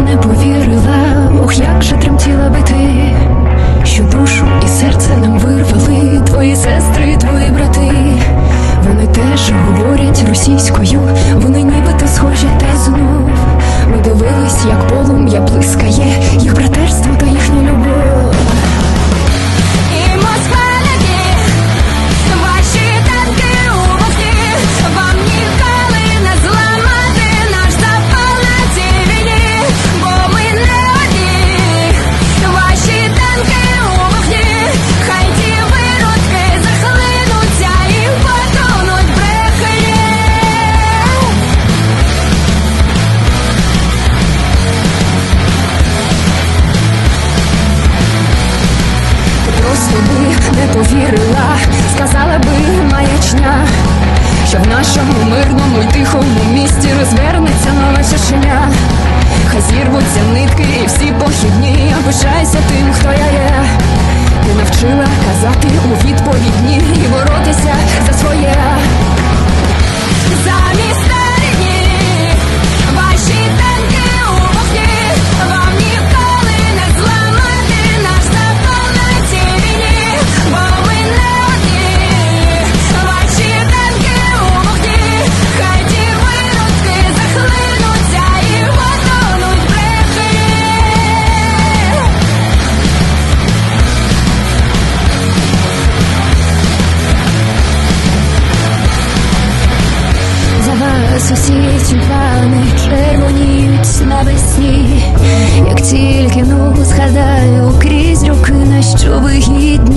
не повірила, ох, як же тремтіла би ти, що душу і серце нам вирвали твої сестри, твої брати. Вони теж говорять російською, вони нібито схожі та знов. Ми дивились, як полум'я блискає, їх брати. Не повірила, сказала би маячня, що в нашому мирному й тихому місті розвернеться нова чешеня. Хай зірвуться нитки і всі похідні, пишайся тим, хто я є. Ти навчила казати у відповідні сусідні плани червоніють навесні, як тільки ногу згадаю крізь руки, на що вигідні.